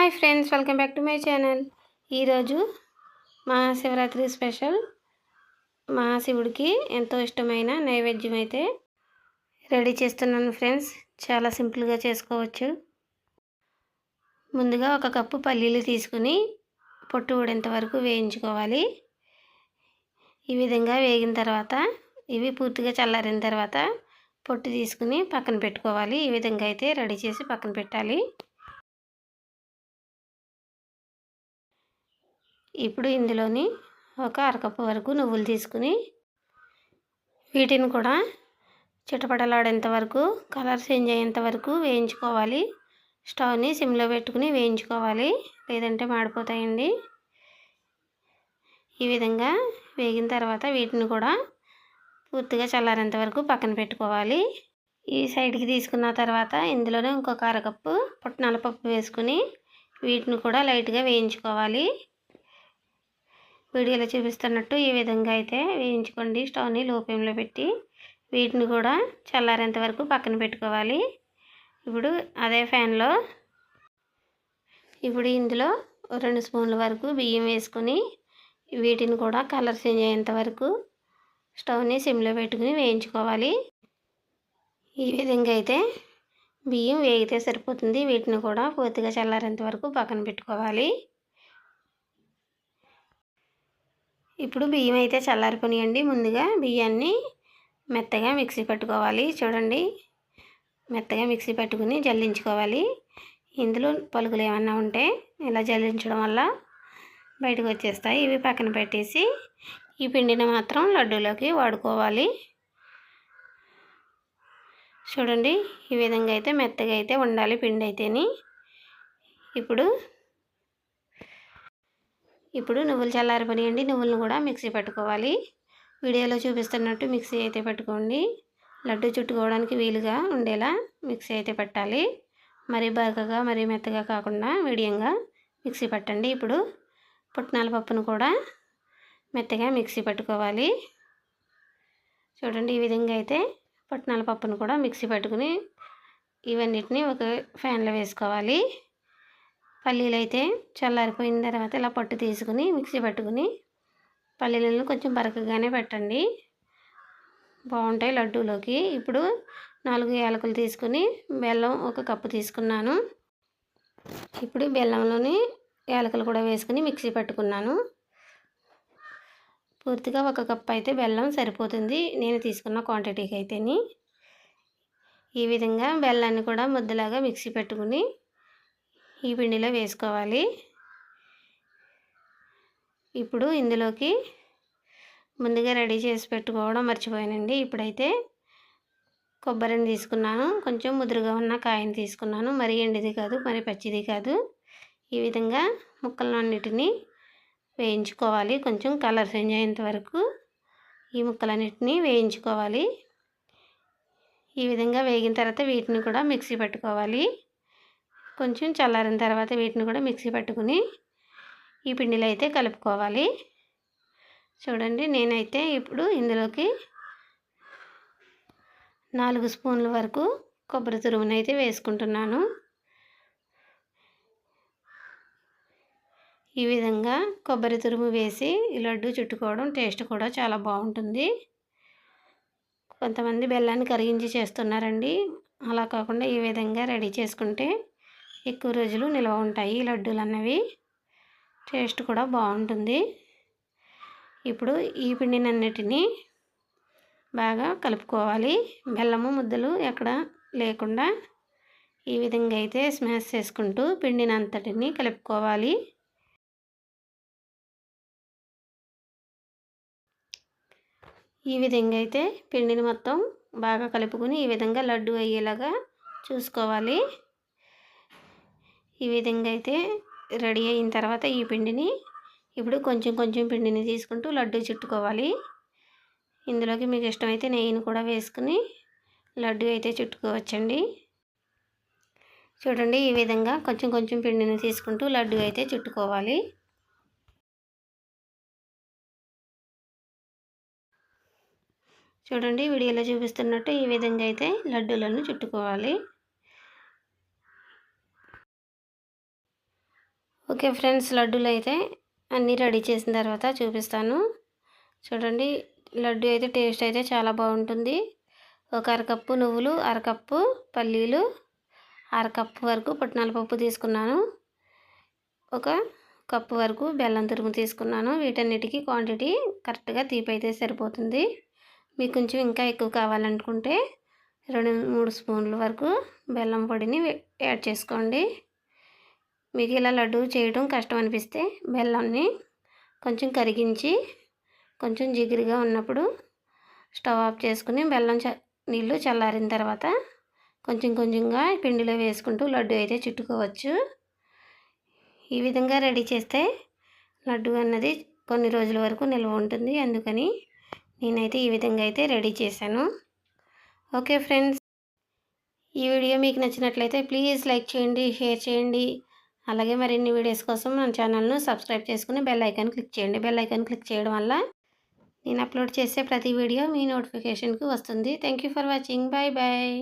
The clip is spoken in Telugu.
Hi friends welcome back to my channel. ఈరోజు మహాశివరాత్రి స్పెషల్. మహాశివుడికి ఎంతో ఇష్టమైన నైవేద్యం అయితే రెడీ చేస్తున్నాను ఫ్రెండ్స్. చాలా సింపుల్గా చేసుకోవచ్చు. ముందుగా ఒక కప్పు పల్లీలు తీసుకుని పొట్టు ఊడేంత వరకు వేయించుకోవాలి. ఈ విధంగా వేగిన తర్వాత ఇవి పూర్తిగా చల్లారిన తర్వాత పొట్టు తీసుకుని పక్కన పెట్టుకోవాలి. ఈ విధంగా అయితే రెడీ చేసి పక్కన పెట్టాలి. ఇప్పుడు ఇందులోని ఒక అరకప్పు వరకు నువ్వులు తీసుకుని వీటిని కూడా చిటపటలాడేంత వరకు కలర్ చేంజ్ అయ్యేంత వరకు వేయించుకోవాలి. స్టవ్ని సిమ్లో పెట్టుకుని వేయించుకోవాలి. లేదంటే మాడిపోతాయండి. ఈ విధంగా వేగిన తర్వాత వీటిని కూడా పూర్తిగా చల్లారేంత వరకు పక్కన పెట్టుకోవాలి. ఈ సైడ్కి తీసుకున్న తర్వాత ఇందులోనే ఇంకొక అరకప్పు పుట్నాల పప్పు వేసుకుని వీటిని కూడా లైట్గా వేయించుకోవాలి. వీడియోలో చూపిస్తున్నట్టు ఈ విధంగా అయితే వేయించుకోండి. స్టవ్ని లో ఫ్లేమ్లో పెట్టి వీటిని కూడా చల్లారేంత వరకు పక్కన పెట్టుకోవాలి. ఇప్పుడు అదే ఫ్యాన్లో ఇప్పుడు ఇందులో రెండు స్పూన్ల వరకు బియ్యం వేసుకొని వీటిని కూడా కలర్ చేంజ్ అయ్యేంత వరకు స్టవ్ని సిమ్లో పెట్టుకుని వేయించుకోవాలి. ఈ విధంగా అయితే బియ్యం వేగితే సరిపోతుంది. వీటిని కూడా పూర్తిగా చల్లారేంత వరకు పక్కన పెట్టుకోవాలి. ఇప్పుడు బియ్యం అయితే చల్లారిపోనియండి. ముందుగా బియ్యాన్ని మెత్తగా మిక్సీ పట్టుకోవాలి. చూడండి మెత్తగా మిక్సీ పట్టుకుని జల్లించుకోవాలి. ఇందులో పలుకులు ఏమన్నా ఉంటే ఇలా జల్లించడం వల్ల బయటకు వచ్చేస్తాయి. ఇవి పక్కన పెట్టేసి ఈ పిండిని మాత్రం లడ్డూలోకి వాడుకోవాలి. చూడండి ఈ విధంగా అయితే మెత్తగా అయితే ఉండాలి పిండి అయితేని. ఇప్పుడు ఇప్పుడు నువ్వులు చల్లారిపోనియండి. నువ్వులను కూడా మిక్సీ పట్టుకోవాలి. వీడియోలో చూపిస్తున్నట్టు మిక్సీ అయితే పట్టుకోండి. లడ్డు చుట్టుకోవడానికి వీలుగా ఉండేలా మిక్సీ అయితే పెట్టాలి. మరీ బరకగా మరీ మెత్తగా కాకుండా మీడియంగా మిక్సీ పట్టండి. ఇప్పుడు పుట్నాల పప్పును కూడా మెత్తగా మిక్సీ పట్టుకోవాలి. చూడండి ఈ విధంగా అయితే పుట్నాల పప్పును కూడా మిక్సీ పట్టుకుని ఇవన్నిటిని ఒక ఫ్యాన్లో వేసుకోవాలి. పల్లీలు అయితే చల్లారిపోయిన తర్వాత ఇలా పట్టు తీసుకుని మిక్సీ పట్టుకుని పల్లీలను కొంచెం బరకగానే పెట్టండి. బాగుంటాయి లడ్డూలోకి. ఇప్పుడు నాలుగు యాలకులు తీసుకుని బెల్లం ఒక కప్పు తీసుకున్నాను. ఇప్పుడు బెల్లంలోని యాలకులు కూడా వేసుకుని మిక్సీ పట్టుకున్నాను. పూర్తిగా ఒక కప్పు అయితే బెల్లం సరిపోతుంది. నేను తీసుకున్న క్వాంటిటీకి అయితేని. ఈ విధంగా బెల్లాన్ని కూడా ముద్దలాగా మిక్సీ పెట్టుకుని ఈ పిండిలో వేసుకోవాలి. ఇప్పుడు ఇందులోకి ముందుగా రెడీ చేసి పెట్టుకోవడం మర్చిపోయానండి. ఇప్పుడైతే కొబ్బరిని తీసుకున్నాను. కొంచెం ముదురుగా ఉన్న కాయని తీసుకున్నాను. మరి ఎండిది కాదు మరి పచ్చిది కాదు. ఈ విధంగా ముక్కలన్నిటిని వేయించుకోవాలి. కొంచెం కలర్ చేంజ్ అయ్యేంత వరకు ఈ ముక్కలన్నిటిని వేయించుకోవాలి. ఈ విధంగా వేగిన తర్వాత వీటిని కూడా మిక్సీ పెట్టుకోవాలి. కొంచెం చల్లారిన తర్వాత వీటిని కూడా మిక్సీ పట్టుకుని ఈ పిండిలో అయితే కలుపుకోవాలి. చూడండి నేనైతే ఇప్పుడు ఇందులోకి నాలుగు స్పూన్ల వరకు కొబ్బరి తురుమునైతే అయితే వేసుకుంటున్నాను. ఈ విధంగా కొబ్బరి తురుము వేసి ఈ లడ్డు చుట్టుకోవడం టేస్ట్ కూడా చాలా బాగుంటుంది. కొంతమంది బెల్లాన్ని కరిగించి చేస్తున్నారండి. అలా కాకుండా ఈ విధంగా రెడీ చేసుకుంటే ఎక్కువ రోజులు నిల్వ ఉంటాయి. లడ్డూలు అన్నవి టేస్ట్ కూడా బాగుంటుంది. ఇప్పుడు ఈ పిండినన్నిటినీ బాగా కలుపుకోవాలి. బెల్లము ముద్దలు ఎక్కడ లేకుండా ఈ విధంగా అయితే స్మాష్ చేసుకుంటూ పిండినంతటిని కలుపుకోవాలి. ఈ విధంగా అయితే పిండిని మొత్తం బాగా కలుపుకొని ఈ విధంగా లడ్డు అయ్యేలాగా చూసుకోవాలి. ఈ విధంగా అయితే రెడీ అయిన తర్వాత ఈ పిండిని ఇప్పుడు కొంచెం కొంచెం పిండిని తీసుకుంటూ లడ్డు చుట్టుకోవాలి. ఇందులోకి మీకు ఇష్టమైతే నెయ్యిని కూడా వేసుకుని లడ్డు అయితే చుట్టుకోవచ్చండి. చూడండి ఈ విధంగా కొంచెం కొంచెం పిండిని తీసుకుంటూ లడ్డు అయితే చుట్టుకోవాలి. చూడండి వీడియోలో చూపిస్తున్నట్టు ఈ విధంగా అయితే లడ్డూలను చుట్టుకోవాలి. ఓకే ఫ్రెండ్స్ లడ్డూలు అయితే అన్నీ రెడీ చేసిన తర్వాత చూపిస్తాను. చూడండి లడ్డు అయితే టేస్ట్ అయితే చాలా బాగుంటుంది. ఒక అరకప్పు నువ్వులు అరకప్పు పల్లీలు అరకప్పు వరకు పుట్నాల పప్పు తీసుకున్నాను. ఒక కప్పు వరకు బెల్లం తురుము తీసుకున్నాను. వీటన్నిటికీ క్వాంటిటీ కరెక్ట్గా తీపి అయితే సరిపోతుంది. మీకు కొంచెం ఇంకా ఎక్కువ కావాలనుకుంటే రెండు మూడు స్పూన్ల వరకు బెల్లం పొడిని యాడ్ చేసుకోండి. మీకు ఇలా లడ్డు చేయడం కష్టం అనిపిస్తే బెల్లాన్ని కొంచెం కరిగించి కొంచెం జిగురుగా ఉన్నప్పుడు స్టవ్ ఆఫ్ చేసుకుని బెల్లం చ నీళ్ళు చల్లారిన తర్వాత కొంచెం కొంచెంగా పిండిలో వేసుకుంటూ లడ్డు అయితే చుట్టుకోవచ్చు. ఈ విధంగా రెడీ చేస్తే లడ్డు అన్నది కొన్ని రోజుల వరకు నిల్వ ఉంటుంది. అందుకని నేనైతే ఈ విధంగా అయితే రెడీ చేశాను. ఓకే ఫ్రెండ్స్ ఈ వీడియో మీకు నచ్చినట్లయితే ప్లీజ్ లైక్ చేయండి షేర్ చేయండి. అలాగే మరిన్ని వీడియోస్ కోసం మన ఛానల్ను సబ్స్క్రైబ్ చేసుకుని బెల్ ఐకాన్ క్లిక్ చేయండి. బెల్ ఐకాన్ క్లిక్ చేయడం వల్ల నేను అప్లోడ్ చేసే ప్రతి వీడియో మీ నోటిఫికేషన్కి వస్తుంది. Thank you for watching. Bye bye.